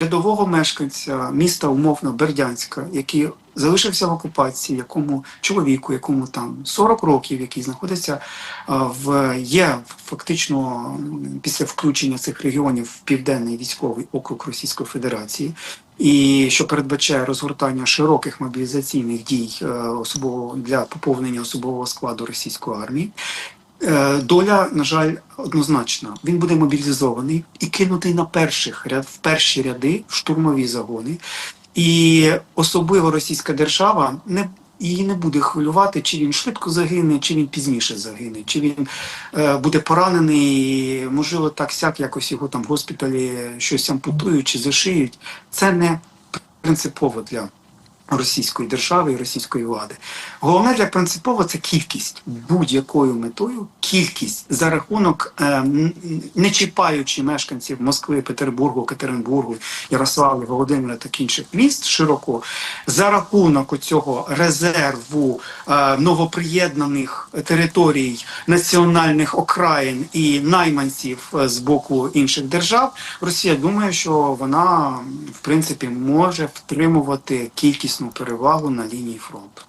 рядового мешканця міста умовно Бердянська, який залишився в окупації, якому чоловіку, якому там 40 років, який знаходиться в є фактично після включення цих регіонів в південний військовий округ Російської Федерації. І що передбачає розгортання широких мобілізаційних дій е, особового для поповнення особового складу російської армії, Доля, на жаль, однозначна. Він буде мобілізований і кинутий на перших ряд в перші ряди в штурмові загони. І особливо російська держава не її не буде хвилювати, чи він швидко загине, чи він пізніше загине, чи він е, буде поранений, можливо, так сяк якось його там в госпіталі щось ампутують чи зашиють. Це не принципово для російської держави і російської влади. Головне для принципово це кількість будь-якою метою, кількість за рахунок, е, не чіпаючи мешканців Москви, Петербургу, Катеринбургу, Ярославлі, Володимира та інших міст широко, за рахунок цього резерву е, новоприєднаних територій, національних окраїн і найманців е, з боку інших держав, Росія думає, що вона принципі може втримувати кількісну перевагу на лінії фронту.